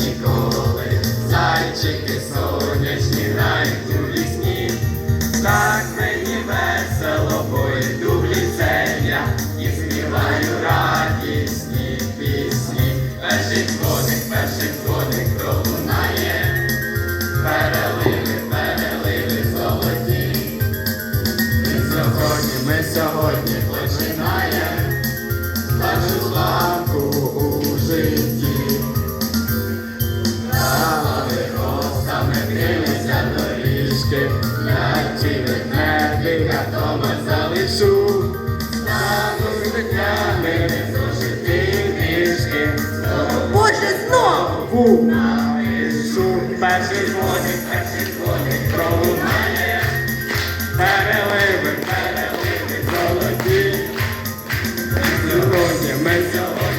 ніколи, зайчики сонячні грають у лісні, так мені весело, бо йду в ліцей і співаю радісні пісні. Перший дзвоник, перший дзвоник пролунає, переливи, переливи золоті. Ми сьогодні, ми сьогодні починаємо. ще наче в небі я дома залишу, стану з днями зошити книжки, Боже, знову напишу перші дзвоник, перший дзвоник пролунає, переливи, переливи золоті. Сьогодні ми сьогодні.